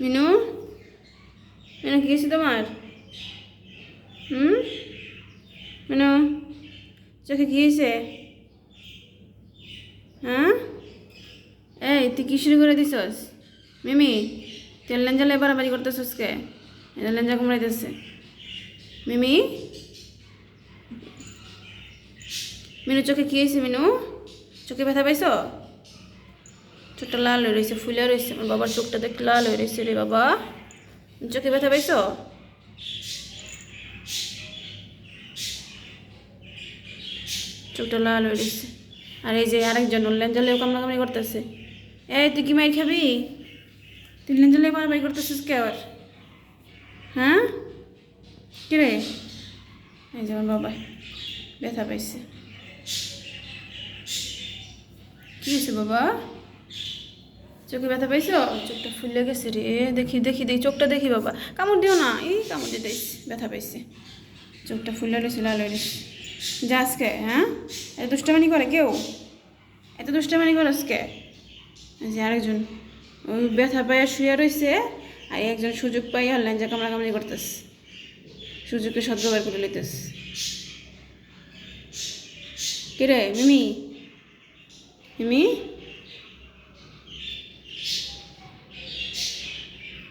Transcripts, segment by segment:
মিনু? মিনু, কি হয়েছে তোমার? হুম? মিনু, চোখে কি হয়েছে? হ্যাঁ? এই, তুই কি শুরু করে দিছস? মিমি, তেল লেঞ্জা লে বাড়াবাড়ি করতেছস কে? এটা লেঞ্জা কুমড়াইতেছে। মিমি? মিনু, চোখে কি হয়েছে মিনু? চোখে ব্যথা পাইছো? চোখটা লাল হয়ে রয়েছে, ফুলে রয়েছে। আমার বাবার চোখটা দেখতে লাল হয়ে রয়েছে রে বাবা। চোখে ব্যথা পাইছো? চোখটা লাল হয়ে রয়েছে। আর এই যে আরেকজন লেঞ্জালেও কামড়া কামড়ি করতেছে। এই, তুই কি মাই খাবি? তুই লেঞ্জালে মারামারি করতেছিস কে আবার? হ্যাঁ? কে রে? এই যে আমার বাবা, ব্যথা পাইছে। কি হয়েছে বাবা? চোখে ব্যথা পাইছো? চোখটা ফুলে গেছে রে, দেখি দেখি দেখি, চোখটা দেখি বাবা। কামড় দিও না, এই কামড় দিয়ে দিতে ব্যথা পাইছে। চোখটা ফুলে রয়েছে লাল হয়ে রয়েছে যাস কে হ্যাঁ? এত দুষ্টামানি করে কেউ? এত দুষ্টামানি করস কে এই যে আরেকজন ওই ব্যথা পাইয়া শুয়ে রয়েছে আর একজন সুযোগ পাই পাইয়া লেঞ্জা কামড়া কামড়ি করতেস সুযোগকে সদ্ব্যবহার করে লইতেস কে রে মিমি? মিমি?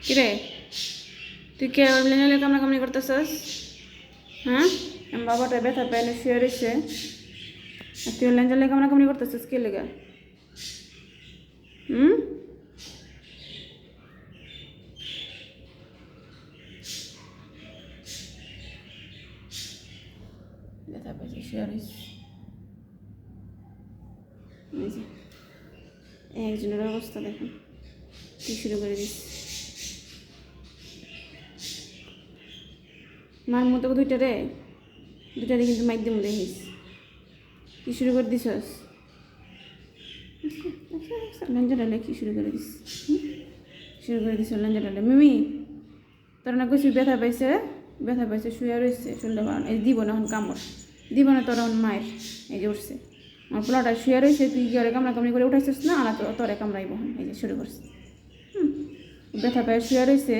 কিরে তুই কে লেনে কামড়া কামড়ি করতেছস? হ্যাঁ? আমার বাবাটা ব্যথা পাইলে শুয়ে রয়েছে তুই লেন জালে কামড়া কামড়ি করতেছস কে লেগে? হুম? ব্যথা পাইছে শুয়ে রয়েছে একজনের অবস্থা দেখুন কি শুরু করে দিচ্ছে মার মতো দুইটা রে। দুইটারে কিন্তু মাইক দিয়ে দেখিস। কি শুরু করে দিছস? লঞ্জা কি শুরু করে দিস? শুরু করে দিস লঞ্জা মিমি, তোর না কইছি ব্যথা পাইছে ব্যথা পাইছে, শুয়ে রয়েছে শুনতে পারো এই দিব না এখন কামড়। দিব না তোর এখন মায়ের। এই যে উঠছে। আমার পোলাটা শুয়ে রয়েছে তুই কি ওরে কামড়া কামড়ি করে উঠাইছিস না? আর তোরে কামড়াইব এই যে শুরু করছে। ব্যথা পায়ে শুয়ে রয়েছে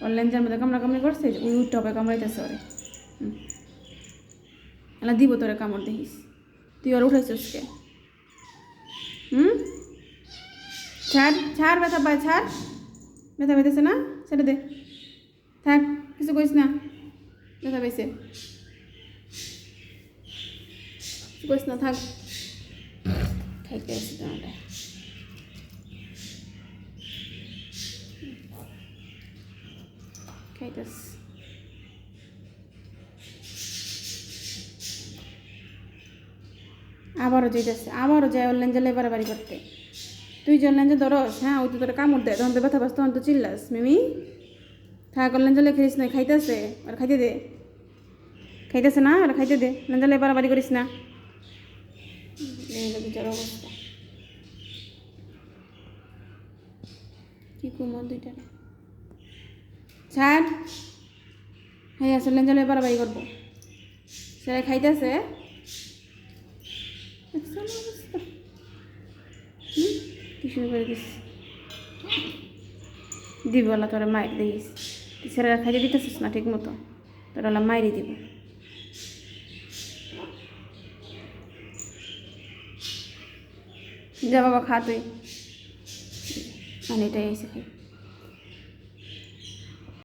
ওর লেঞ্জার মধ্যে কামড়া কামড়ি করছে ওই টপে কামড়াইতেছে ওরে। এলা দিব তোরে কামড় দেখিস। তুই ওর উঠাইছিস কে? হুম? ছাড় ছাড় ব্যথা পায়, ছাড়। ব্যথা পাইতেছে না? সেটা দে। থাক, কিছু কইস না। ব্যথা পাইছে। কইস না, থাক। খাইতে আসি তোমার। খাইতেস আবারও যাইতেছে, আবারও যায় অনলাইন জেলে বাড়াবাড়ি করতে। তুই যে যে ধরস হ্যাঁ ওই তো তোর কামড় দেয়, তখন তো ব্যথা পাস তখন তো চিল্লাস, মিমি। থাক অনলাইন জলে খেলিস না, খাইতেছে, আর খাইতে দে। খাইতেছে না, আর খাইতে দে অনলাইন জলে বাড়াবাড়ি করিস না। অবস্থা। কি কুমোর দুইটা ছাড় হ্যাঁ আসলে জলে বাড়াবাড়ি করব। সেটা খাইতেছে। দেখছ না তোরা মায়ের দিস। সেটা খাইতে দিতেছিস না ঠিক মতো তোরা ওলা মায়েরই দিব। যা বাবা, খা তুই। মানে এটাই এসে খাই।